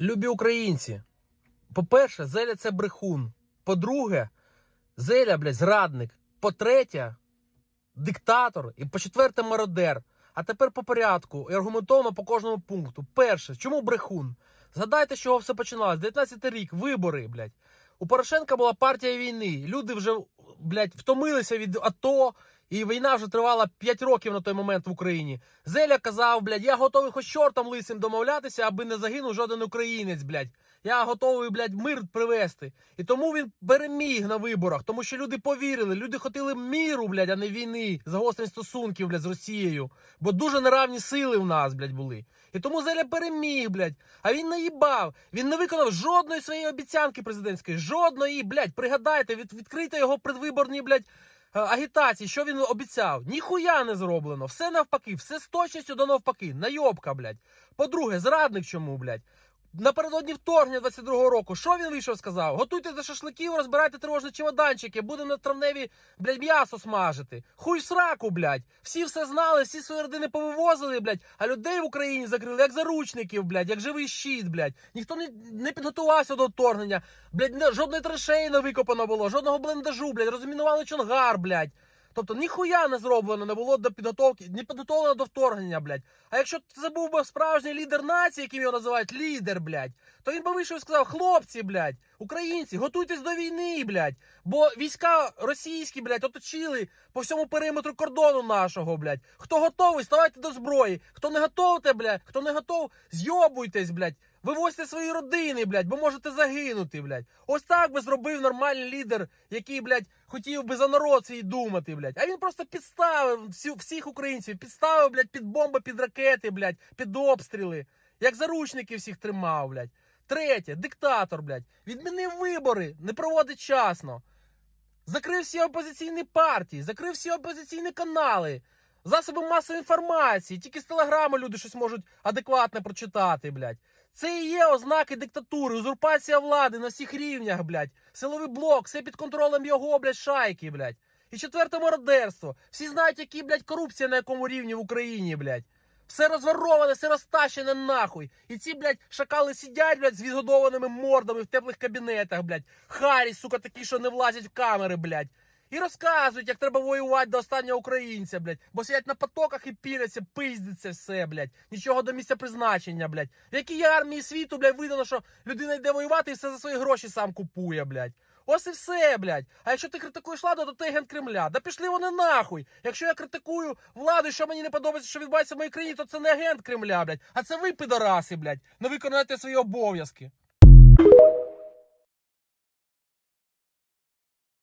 Любі українці. По-перше, Зеля це брехун. По-друге, Зеля, блядь, зрадник. По-третє, диктатор. І по-четверте, мародер. А тепер по порядку і аргументовано по кожному пункту. Перше, чому брехун? Згадайте, з чого все починалось. 19 рік, вибори, блядь. У Порошенка була партія війни. Люди вже, блядь, втомилися від АТО, і війна вже тривала 5 років на той момент в Україні. Зеля казав, блядь, я готовий хоч чортом лисим домовлятися, аби не загинув жоден українець, блядь. Я готовий, блядь, мир привести. І тому він переміг на виборах, тому що люди повірили, люди хотіли міру, блядь, а не війни, загострень стосунків, блядь, з Росією. Бо дуже неравні сили в нас, блядь, були. І тому Зеля переміг, блядь. А він наїбав. Він не виконав жодної своєї обіцянки президентської. Жодної, блядь, пригадайте, від, відкрийте його предвиборні, блядь, агітації, що він обіцяв. Ніхуя не зроблено. Все навпаки, все з точністю до навпаки. Найобка, блядь. По-друге, зрадник чому, блядь? Напередодні вторгнення 22-го року, що він вийшов сказав? Готуйте до шашликів, розбирайте тривожні чемоданчики, будемо на травневі, блядь, м'ясо смажити. Хуй сраку, блядь. Всі все знали, всі свої родини повивозили, блядь, а людей в Україні закрили як заручників, блядь, як живий щит, блядь. Ніхто не, не підготувався до вторгнення. Блядь, жодної траншеї не викопано було, жодного бліндажу, блядь, розмінували чонгар, блядь. Тобто ніхуя не зроблено не було до підготовки, не підготовлено до вторгнення, блядь. А якщо це був би справжній лідер нації, яким його називають лідер, блядь, то він би вийшов і сказав: хлопці, блядь, українці, готуйтесь до війни, блядь. Бо війська російські, блядь, оточили по всьому периметру кордону нашого, блядь. Хто готовий, ставайте до зброї. Хто не готовте, блядь, хто не готов, зйобуйтесь, блядь. Вивозьте свої родини, блядь, бо можете загинути, блядь. Ось так би зробив нормальний лідер, який, блядь, хотів би за народ свій думати, блядь. А він просто підставив всю, всіх українців, підставив, блядь, під бомби, під ракети, блядь, під обстріли. Як заручники всіх тримав, блядь. Третє, диктатор, блядь. Відмінив вибори, не проводить часно. Закрив всі опозиційні партії, закрив всі опозиційні канали, засоби масової інформації. Тільки з телеграми люди щось можуть адекватне прочитати, блядь. Це і є ознаки диктатури, узурпація влади на всіх рівнях, блядь. Силовий блок, все під контролем його, блядь, шайки, блядь. І четверте мародерство. Всі знають, які, блядь, корупція на якому рівні в Україні, блядь. Все розвороване, все розтащене нахуй. І ці, блядь, шакали сидять, блядь, з відгодованими мордами в теплих кабінетах, блядь. Харі, сука, такі, що не влазять в камери, блядь. І розказують, як треба воювати до останнього українця, блядь. Бо сидять на потоках і піряться, пиздиться все, блядь. Нічого до місця призначення, блядь. В якій армії світу, блядь, видано, що людина йде воювати і все за свої гроші сам купує, блядь. Ось і все, блядь. А якщо ти критикуєш владу, то ти агент Кремля. Да пішли вони нахуй. Якщо я критикую владу, що мені не подобається, що відбувається в моїй країні, то це не агент Кремля, блядь. А це ви, підараси, блядь. Не виконуєте свої обов'язки.